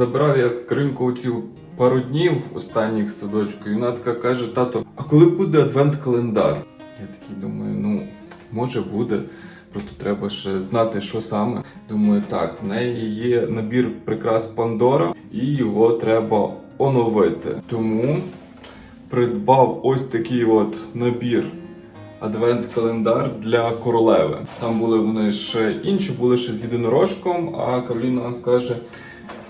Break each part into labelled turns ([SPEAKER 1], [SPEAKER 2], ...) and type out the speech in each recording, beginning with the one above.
[SPEAKER 1] забирав я Кринку оцю пару днів останніх садочку, і вона така каже: тато, а коли буде адвент-календар? Я такий думаю, ну, може буде. Просто треба ще знати, що саме. Думаю, так, в неї є набір прикрас Пандора, і його треба оновити. Тому придбав ось такий от набір адвент-календар для королеви. Там були вони ще інші, були ще з єдинорожком, а Кароліна каже: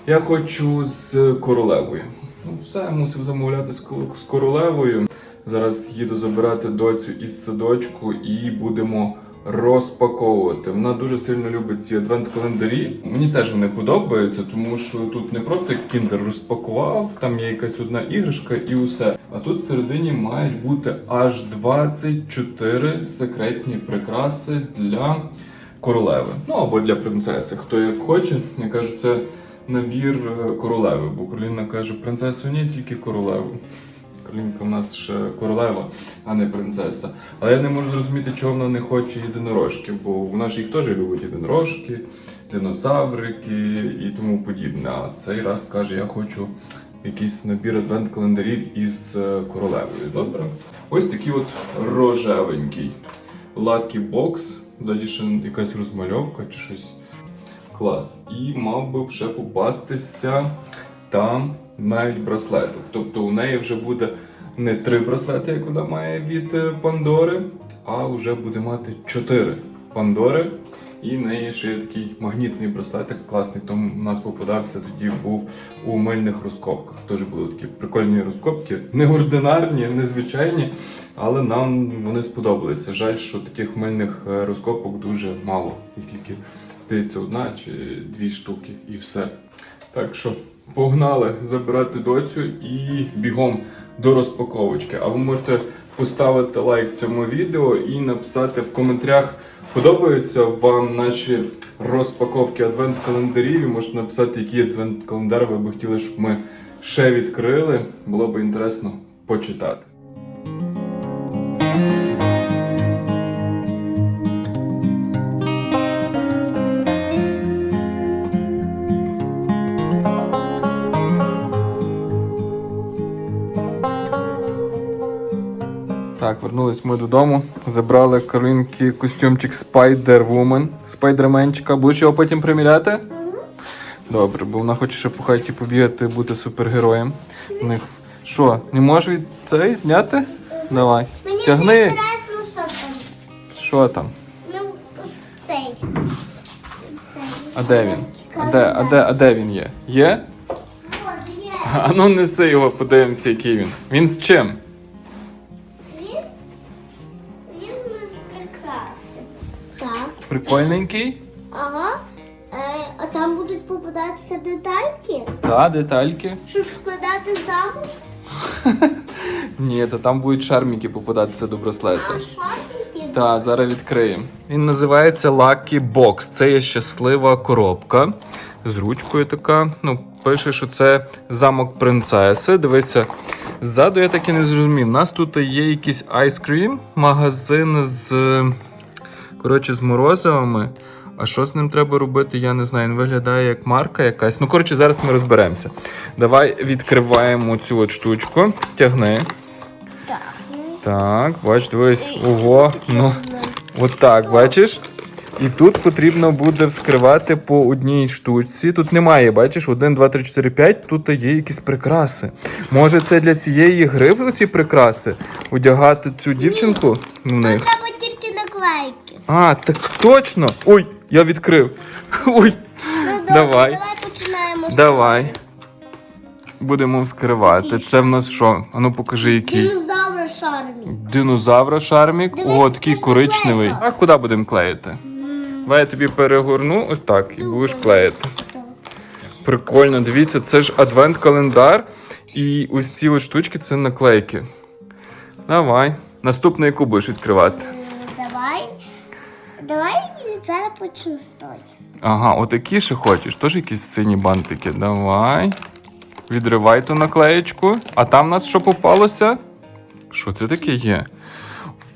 [SPEAKER 1] Я хочу з королевою. Ну, все, мусив замовляти з королевою. Зараз їду забирати доцю із садочку і будемо розпаковувати. Вона дуже сильно любить ці адвент-календарі. Мені теж вони подобаються, тому що тут не просто кіндер розпакував, там є якась одна іграшка і усе. А тут всередині мають бути аж 24 секретні прикраси для королеви. Ну або для принцеси. Хто як хоче. Я кажу, це набір е, королеви, бо Кароліна каже, принцесу ні, тільки королеву. Каролінка в нас ще королева, а не принцеса. Але я не можу зрозуміти, чого вона не хоче єдинорожки, бо вона ж їх теж любить єдинорожки, динозаврики і тому подібне. А цей раз каже, я хочу якийсь набір адвент-календарів із е, королевою. Добре? Ось такий от рожевенький Lucky Box. Ззаді ще якась розмальовка чи щось. Клас. І мав би ще попастися там навіть браслетик. Тобто у неї вже буде не три браслети, як вона має від е, Пандори, а вже буде мати чотири Пандори. І в неї ще є такий магнітний браслетик, класний. Тому у нас попадався тоді був у мильних розкопках. Теж були такі прикольні розкопки, неординарні, незвичайні, але нам вони сподобалися. Жаль, що таких мильних е, розкопок дуже мало. Їх тільки здається одна чи дві штуки, і все. Так що погнали забирати доцю і бігом до розпаковочки. А ви можете поставити лайк цьому відео і написати в коментарях, подобаються вам наші розпаковки адвент-календарів. Можете написати, який адвент-календар ви би хотіли, щоб ми ще відкрили. Було б інтересно почитати. Так, вернулись ми додому. Забрали Каролінки костюмчик Spider-Woman, Спайдерменчика. Будеш його потім приміряти? Добре, бо вона хоче ще по хаті побігати, бути супергероєм. У них що, не можеш від цей зняти? Давай.
[SPEAKER 2] Мені
[SPEAKER 1] Тягни.
[SPEAKER 2] інтересно, що там.
[SPEAKER 1] Що там?
[SPEAKER 2] Ну, цей. Цей.
[SPEAKER 1] А де він? А де, а де, а де він є? Є. А ну неси його, подивимося, який він. Він з чим? Прикольненький.
[SPEAKER 2] Ага. Е, а там будуть попадатися детальки,
[SPEAKER 1] Та, детальки.
[SPEAKER 2] щоб складати замок.
[SPEAKER 1] Ні, то там будуть шарміки попадатися до браслету.
[SPEAKER 2] А шарики?
[SPEAKER 1] Так, зараз відкриємо. Він називається Lucky Box. Це є щаслива коробка з ручкою така. Ну, пише, що це замок принцеси. Дивися, ззаду я так і не зрозумів. У нас тут є якийсь айскрім, магазин з, коротше, з морозивами. А що з ним треба робити, я не знаю. Він виглядає як марка якась. Ну, коротше, зараз ми розберемося. Давай відкриваємо цю от штучку. Тягни.
[SPEAKER 2] Так.
[SPEAKER 1] Так, бач, дивись, ого, ну отак, бачиш? І тут потрібно буде вскривати по одній штучці. Тут немає, бачиш, 1, 2, 3, 4, 5, тут є якісь прикраси. Може, це для цієї гри ці прикраси? Одягати цю дівчинку в них?
[SPEAKER 2] Треба тільки наклейки.
[SPEAKER 1] А, так точно! Ой, я відкрив. Ой,
[SPEAKER 2] Ну, добре,
[SPEAKER 1] Давай.
[SPEAKER 2] давай починаємо. з
[SPEAKER 1] давай. Будемо вскривати. Це в нас що? Ану покажи, який.
[SPEAKER 2] Динозавра шармі.
[SPEAKER 1] Динозавра шармік.
[SPEAKER 2] Дивись,
[SPEAKER 1] О, такий
[SPEAKER 2] це ж
[SPEAKER 1] коричневий. А куди будемо клеїти? Давай я тобі перегорну ось так і будеш клеїти. Прикольно, дивіться, це ж адвент-календар. І ось ці ось штучки це наклейки. Давай. Наступний яку будеш відкривати.
[SPEAKER 2] Давай зараз почну з.
[SPEAKER 1] Ага, отакі ще хочеш. Теж якісь сині бантики. Давай. Відривай ту наклеєчку. А там в нас що попалося? Що це таке є?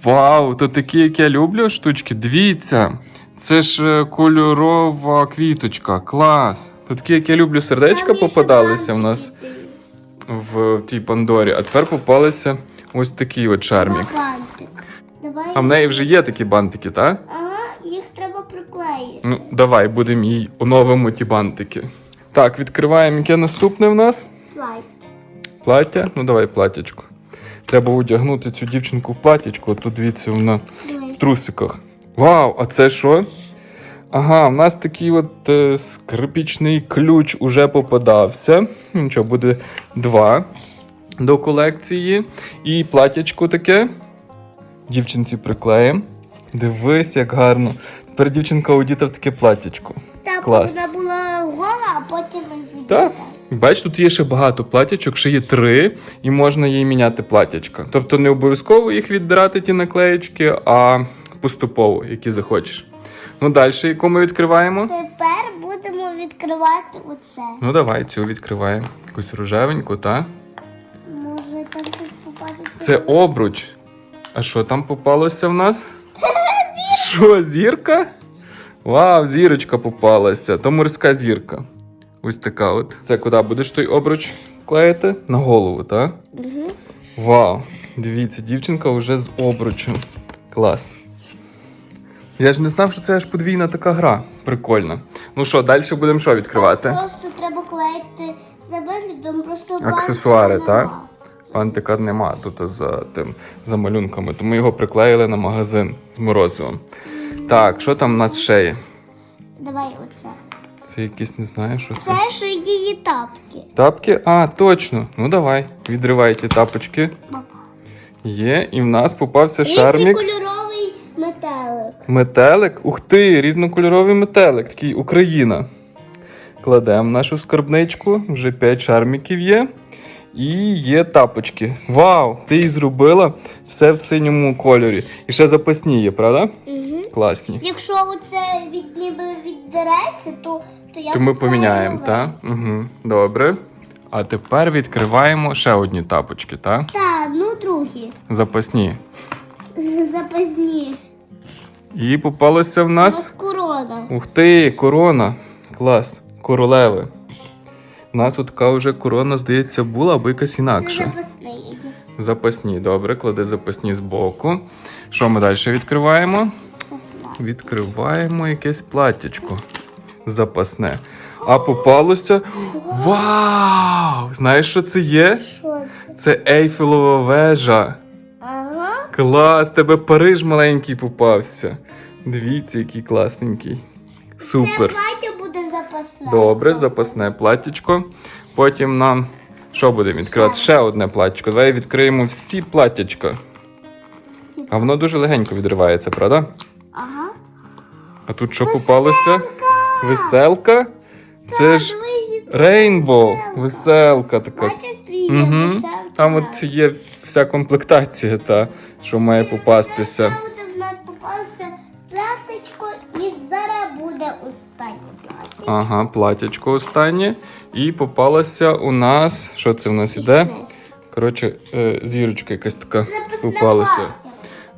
[SPEAKER 1] Вау, то такі, як я люблю штучки. Дивіться. Це ж е, кольорова квіточка. Клас. Тут такі, як я люблю, сердечка
[SPEAKER 2] Там
[SPEAKER 1] попадалися в нас в тій Пандорі, а тепер попалися ось такий от шармік.
[SPEAKER 2] Бантик. Давай.
[SPEAKER 1] А в неї вже є такі бантики, так?
[SPEAKER 2] Приклеїти.
[SPEAKER 1] Ну, давай, будемо їй оновимо ті бантики. Так, відкриваємо, яке наступне в нас.
[SPEAKER 2] Слайд.
[SPEAKER 1] Плаття. Ну давай платтячко. Треба одягнути цю дівчинку в платтячко. От Тут дивіться, вона в трусиках. Вау, а це що? Ага, в нас такий от е, скрипічний ключ уже попадався. Ну, Нічого, буде два до колекції. І платтячко таке. Дівчинці приклеїмо. Дивись, як гарно. Тепер дівчинка одіта в таке платтячко.
[SPEAKER 2] Так,
[SPEAKER 1] Клас.
[SPEAKER 2] вона була гола, а потім і
[SPEAKER 1] Так. Бач, тут є ще багато платячок, ще є три, і можна їй міняти платячка. Тобто не обов'язково їх віддирати, ті наклеєчки, а поступово, які захочеш. Ну, далі, яку ми відкриваємо?
[SPEAKER 2] Тепер будемо відкривати оце.
[SPEAKER 1] Ну, давай цю відкриваємо. Якусь рожевеньку, та?
[SPEAKER 2] Може там щось попадеться.
[SPEAKER 1] Це обруч. А що там попалося в нас? Що, зірка? Вау, зірочка попалася. То морська зірка. Ось така от. Це куди будеш той обруч клеїти? На голову, так?
[SPEAKER 2] Угу.
[SPEAKER 1] Вау! Дивіться, дівчинка вже з обручем. Клас. Я ж не знав, що це аж подвійна така гра. Прикольно. Ну що, далі будемо що відкривати?
[SPEAKER 2] Просто треба клеїти виглядом, просто
[SPEAKER 1] Аксесуари, так?
[SPEAKER 2] Нема.
[SPEAKER 1] Фантика нема тут за тим за малюнками, тому його приклеїли на магазин з морозивом. Так, що там у нас ще є?
[SPEAKER 2] Давай оце.
[SPEAKER 1] Це якісь не знаю, що це.
[SPEAKER 2] Це ж її тапки.
[SPEAKER 1] Тапки? А, точно. Ну давай, відривай ті тапочки.
[SPEAKER 2] Папа.
[SPEAKER 1] Є, і в нас попався шармік.
[SPEAKER 2] кольоровий метелик.
[SPEAKER 1] Метелик. Ух ти, різнокольоровий метелик, такий Україна. Кладемо нашу скарбничку, вже 5 шарміків є. І є тапочки. Вау! Ти її зробила все в синьому кольорі. І ще запасні є, правда?
[SPEAKER 2] Угу.
[SPEAKER 1] Класні.
[SPEAKER 2] Якщо оце від ніби віддереться, то, то я
[SPEAKER 1] То ми поміняємо, так? Угу. Добре. А тепер відкриваємо ще одні тапочки, так?
[SPEAKER 2] Та, ну другі.
[SPEAKER 1] Запасні.
[SPEAKER 2] Запасні.
[SPEAKER 1] І попалося в
[SPEAKER 2] У нас
[SPEAKER 1] нас.
[SPEAKER 2] корона.
[SPEAKER 1] Ух ти, корона. Клас. Королеви. У нас от така вже корона, здається, була або якась
[SPEAKER 2] Це
[SPEAKER 1] інакша.
[SPEAKER 2] запасний.
[SPEAKER 1] Запасні, добре, клади запасні збоку. Що ми далі відкриваємо? Відкриваємо якесь платтячко запасне. А попалося. Вау! Знаєш, що це є?
[SPEAKER 2] Що це?
[SPEAKER 1] Це Ейфелова вежа.
[SPEAKER 2] Ага.
[SPEAKER 1] Клас, тебе Париж маленький попався. Дивіться, який класненький.
[SPEAKER 2] Це
[SPEAKER 1] Супер.
[SPEAKER 2] Запасне.
[SPEAKER 1] Добре, запасне платтячко. Потім нам що будемо відкривати? Ще одне платтячко. Давай відкриємо всі платтячка. А воно дуже легенько відривається, правда?
[SPEAKER 2] Ага.
[SPEAKER 1] А тут що попалося? Веселка? Це ж Рейнбоу.
[SPEAKER 2] веселка.
[SPEAKER 1] Веселка така.
[SPEAKER 2] Бачиш,
[SPEAKER 1] Угу.
[SPEAKER 2] веселка.
[SPEAKER 1] Там от є вся комплектація, та, що має попастися. Ага, платячко останнє. І попалося у нас. Що це в нас іде? Коротше, е, зірочка якась така попалася.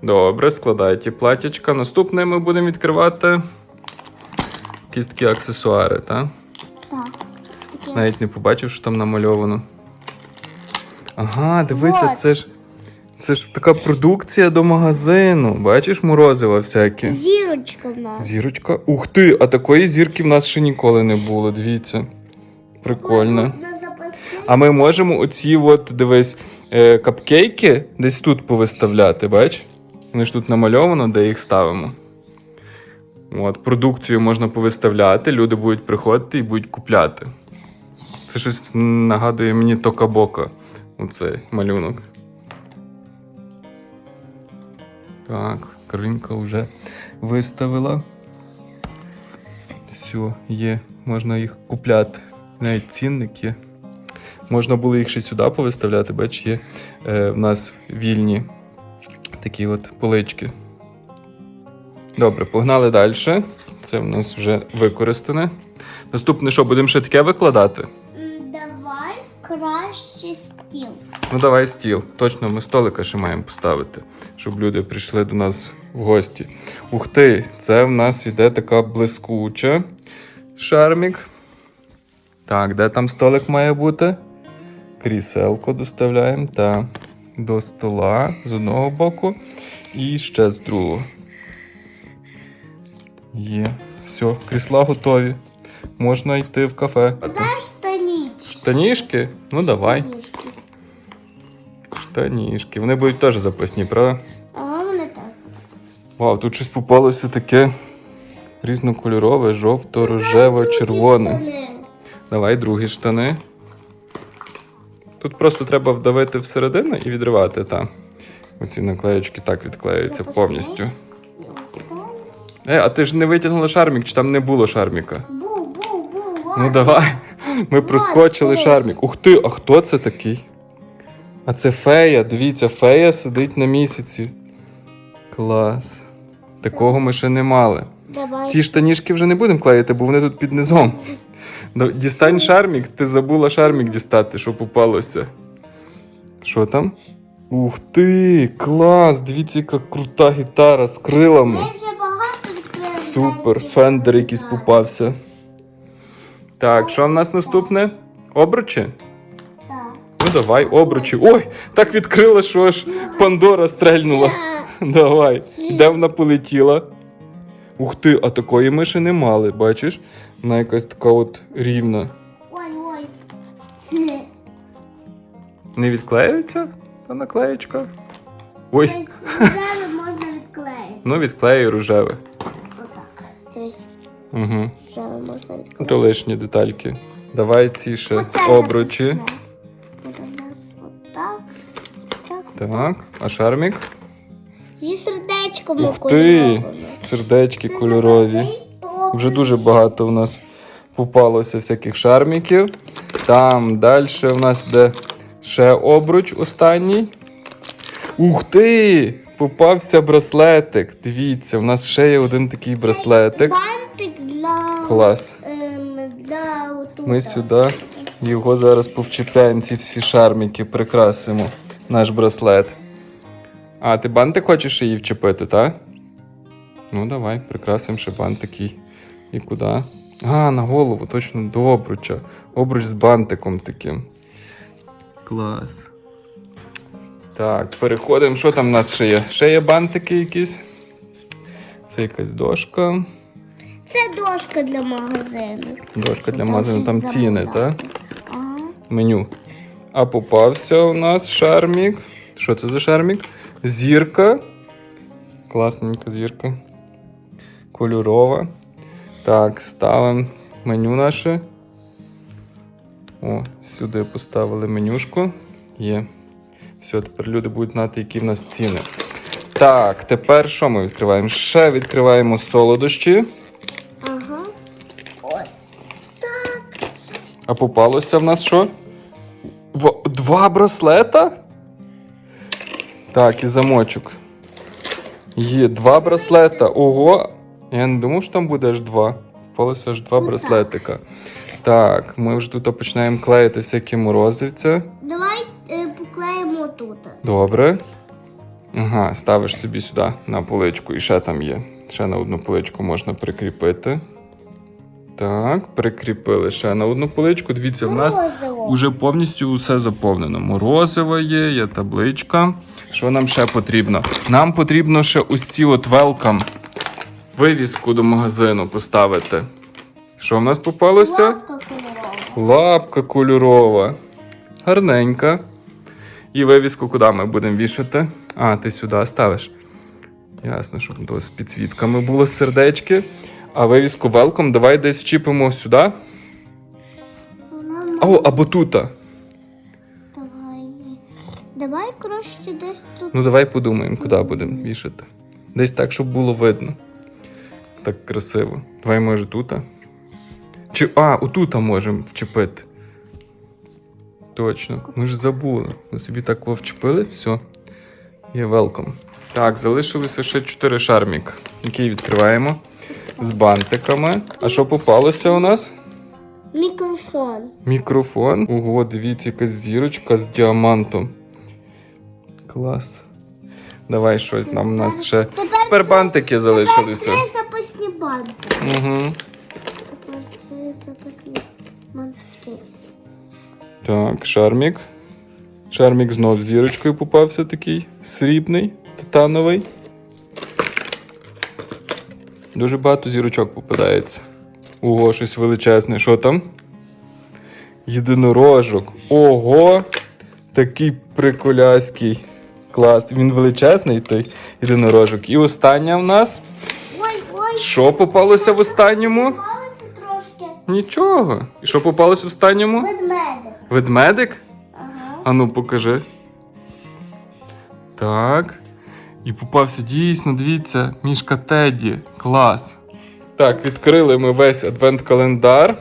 [SPEAKER 1] Добре, складай ті платячка. Наступне ми будемо відкривати якісь такі аксесуари, так?
[SPEAKER 2] Так.
[SPEAKER 1] Навіть не побачив, що там намальовано. Ага, дивися, це ж. Це ж така продукція до магазину. Бачиш, морозива всякі.
[SPEAKER 2] Зірочка в нас.
[SPEAKER 1] Зірочка. Ух ти! А такої зірки в нас ще ніколи не було. Дивіться. Прикольно. А ми можемо оці, от, дивись, е, капкейки десь тут повиставляти, бач? Вони ж тут намальовано, де їх ставимо. От, продукцію можна повиставляти, люди будуть приходити і будуть купляти. Це щось нагадує мені Тока-Бока, оцей малюнок. Так, Каринка вже виставила. Все, є, можна їх купляти. Навіть цінник є. Можна було їх ще сюди повиставляти, бач, є е, в нас вільні такі от полички. Добре, погнали далі. Це в нас вже використане. Наступне, що будемо ще таке викладати?
[SPEAKER 2] Краще стіл.
[SPEAKER 1] Ну давай стіл. Точно ми столика ще маємо поставити, щоб люди прийшли до нас в гості. Ух ти, це в нас іде така блискуча шармік. Так, де там столик має бути? Кріселко доставляємо та до стола з одного боку і ще з другого. Є. Все, крісла готові. Можна йти в кафе. Штанішки? Ну давай.
[SPEAKER 2] Штанішки.
[SPEAKER 1] Штанішки. Вони будуть теж запасні, правда?
[SPEAKER 2] Ага, вони теж.
[SPEAKER 1] Вау, тут щось попалося таке різнокольорове, жовто-рожево, червоне. Давай другі штани. Тут просто треба вдавити всередину і відривати, та. Оці наклеєчки так відклеюються
[SPEAKER 2] Запасні?
[SPEAKER 1] повністю. Е, а ти ж не витягнула шармік, чи там не було шарміка?
[SPEAKER 2] Бу, бу, бу,
[SPEAKER 1] Ну давай. Ми проскочили шармік. Ух ти, а хто це такий? А це фея. Дивіться, фея сидить на місяці. Клас. Такого ми ще не мали.
[SPEAKER 2] Давай.
[SPEAKER 1] Ті штанішки вже не будемо клеїти, бо вони тут під низом. Дістань шармік, ти забула шармік дістати, що попалося. Що там? Ух ти! Клас! Дивіться, яка крута гітара з крилами. Супер, фендер якийсь попався. Так, що в нас наступне? Обручі?
[SPEAKER 2] Так.
[SPEAKER 1] Ну давай, обручі. Ой, так відкрила, що аж Пандора стрельнула. Давай. Де вона полетіла? Ух ти, а такої ми ще не мали, бачиш? Вона якась така от рівна.
[SPEAKER 2] Ой, ой.
[SPEAKER 1] Не відклеюється та наклеєчка? Ой,
[SPEAKER 2] Зараз можна відклеїти.
[SPEAKER 1] ну відклею рожеве. Угу.
[SPEAKER 2] зараз можна відклеїти.
[SPEAKER 1] То лишні детальки. Давай ці ще
[SPEAKER 2] Оце
[SPEAKER 1] обручі.
[SPEAKER 2] запасне. Буде в нас отак. Так.
[SPEAKER 1] Так, а шармік?
[SPEAKER 2] Зі сердечком
[SPEAKER 1] Ух ти! Сердечки кольорові. Вже дуже багато в нас попалося всяких шарміків. Там далі в нас йде ще обруч останній. Ух ти! Попався браслетик. Дивіться, в нас ще є один такий браслетик.
[SPEAKER 2] Бантик для...
[SPEAKER 1] Клас.
[SPEAKER 2] Ем, для отут.
[SPEAKER 1] Ми сюди його зараз повчіпляємо, ці всі шарміки, прикрасимо наш браслет. А, ти бантик хочеш її вчепити, так? Ну, давай, прикрасимо ще бантик і, і куди? А, на голову, точно до обруча. Обруч з бантиком таким. Клас. Так, переходимо. Що там в нас ще є? Ще є бантики якісь. Це якась дошка.
[SPEAKER 2] Це дошка для магазину.
[SPEAKER 1] Дошка для магазину, там
[SPEAKER 2] щось
[SPEAKER 1] ціни, так?
[SPEAKER 2] замовляти. Ага.
[SPEAKER 1] меню. А попався у нас шармік. Що це за шармік? Зірка. Класненька зірка. Кольорова. Так, ставимо меню наше. О, сюди поставили менюшку. Є. Все, тепер люди будуть знати, які в нас ціни. Так, тепер що ми відкриваємо? Ще відкриваємо солодощі. А попалося в нас що? В- Два браслета? Так, і замочок. Є два браслета. Ого! Я не думав, що там буде аж два. Попалося аж два
[SPEAKER 2] Ну,
[SPEAKER 1] браслетика. Так, ми вже тут починаємо клеїти всякі морозивця.
[SPEAKER 2] Давай е, поклеїмо тут.
[SPEAKER 1] Добре. Ага, ставиш собі сюди на поличку, і ще там є. Ще на одну поличку можна прикріпити. Так, прикріпили ще на одну поличку. Дивіться, в нас. Уже повністю все заповнено. Морозиво є, є табличка. Що нам ще потрібно? Нам потрібно ще ось ці от welcome вивіску до магазину поставити. Що в нас попалося?
[SPEAKER 2] Лапка кольорова.
[SPEAKER 1] Лапка кольорова. Гарненька. І вивіску куди ми будемо вішати? А, ти сюди ставиш. Ясно, щоб з підсвітками було сердечки. А вивіску welcome давай десь вчіпимо сюди.
[SPEAKER 2] Вона
[SPEAKER 1] О, або тута.
[SPEAKER 2] Давай. Давай краще десь тут.
[SPEAKER 1] Ну, давай подумаємо, куди будемо вішати. Десь так, щоб було видно. Так красиво. Давай, може, тут. Чи. А, отута можемо вчепити. Точно, ми ж забули. Ми собі так вчепили, все. Є welcome. Так, залишилося ще 4 шармік, які відкриваємо з бантиками. А що попалося у нас?
[SPEAKER 2] Мікрофон.
[SPEAKER 1] Мікрофон. Ого, дивіться, якась зірочка з діамантом. Клас. Давай щось, нам у нас ще
[SPEAKER 2] Тепер,
[SPEAKER 1] тепер бантики залишилися.
[SPEAKER 2] тепер три запасні банки.
[SPEAKER 1] Угу.
[SPEAKER 2] Тепер три запасні бантички.
[SPEAKER 1] Так, шармік. Шармік знов з зірочкою попався такий срібний, титановий. Дуже багато зірочок попадається. Ого, щось величезне. Що там? Єдинорожок. Ого! Такий приколяський. Клас. Він величезний, той єдинорожок. І остання в нас.
[SPEAKER 2] Ой, ой,
[SPEAKER 1] Що попалося в останньому?
[SPEAKER 2] трошки.
[SPEAKER 1] Нічого. І що попалося в останньому?
[SPEAKER 2] Ведмедик.
[SPEAKER 1] Ведмедик?
[SPEAKER 2] Ага.
[SPEAKER 1] А ну покажи. Так. І попався дійсно, дивіться, мішка Теді. Клас. Так, відкрили ми весь адвент-календар.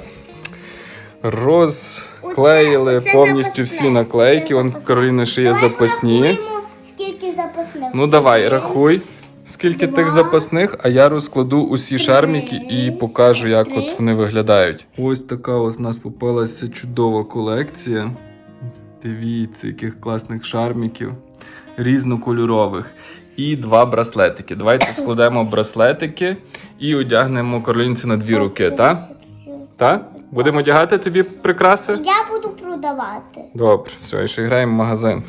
[SPEAKER 1] Розклеїли
[SPEAKER 2] Оце- оце
[SPEAKER 1] повністю
[SPEAKER 2] запасне.
[SPEAKER 1] всі наклейки. Вон
[SPEAKER 2] запасне.
[SPEAKER 1] Кароліна ще є
[SPEAKER 2] Давай
[SPEAKER 1] запасні.
[SPEAKER 2] порахуємо, Скільки запасних?
[SPEAKER 1] Ну давай, рахуй. Скільки тих запасних, а я розкладу усі
[SPEAKER 2] три,
[SPEAKER 1] шарміки і покажу, як
[SPEAKER 2] три.
[SPEAKER 1] от вони виглядають. Ось така от у нас попалася чудова колекція. Дивіться, яких класних шарміків, різнокольорових. І два браслетики. Давайте складемо браслетики і одягнемо Каролінці на дві руки, так? Та? Будемо одягати тобі прикраси?
[SPEAKER 2] Я буду продавати.
[SPEAKER 1] Добре, все, і ще граємо в магазин.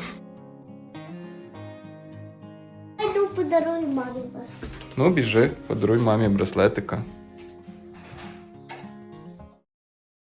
[SPEAKER 2] Йду подарую мамі вас.
[SPEAKER 1] Ну, біжи, подаруй мамі браслетика.